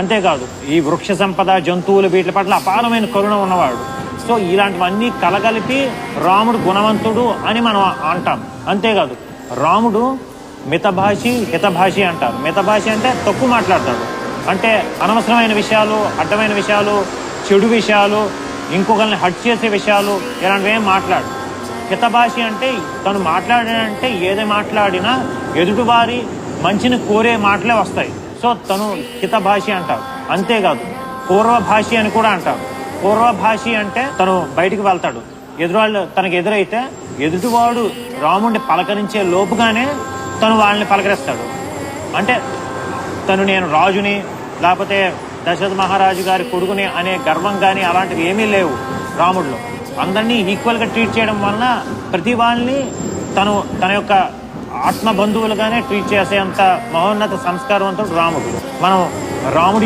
అంతేకాదు ఈ వృక్ష సంపద జంతువులు వీటి పట్ల అపారమైన కరుణ ఉన్నవాడు. సో ఇలాంటివన్నీ కలగలిపి రాముడు గుణవంతుడు అని మనం అంటాం. అంతేకాదు రాముడు మితభాషి హితభాషి అంటారు. మితభాషి అంటే తక్కువ మాట్లాడతాడు. అంటే అనవసరమైన విషయాలు అడ్డమైన విషయాలు చెడు విషయాలు ఇంకొకరిని హట్ చేసే విషయాలు ఇలాంటివి ఏం మాట్లాడు. హితభాషి అంటే తను మాట్లాడాడంటే ఏది మాట్లాడినా ఎదుటివారి మంచిని కోరే మాటలే వస్తాయి. సో తను హితభాషి అంటారు అంతేకాదు పూర్వభాషి అని కూడా అంటారు పూర్వభాషి అంటే తను బయటికి వెళ్తాడు. ఎదురువాళ్ళు తనకు ఎదురైతే ఎదుటివాడు రాముడిని పలకరించే లోపుగానే తను వాళ్ళని పలకరిస్తాడు. అంటే తను నేను రాజుని లేకపోతే దశరథ మహారాజు గారి కొడుకుని అనే గర్వం కానీ అలాంటివి ఏమీ లేవు రాముడిలో. అందరినీ ఈక్వల్గా ట్రీట్ చేయడం వలన ప్రతి వాళ్ళని తను తన యొక్క ఆత్మ బంధువులుగానే ట్రీట్ చేసేంత మహోన్నత సంస్కారవంతుడు రాముడు. మనం రాముడి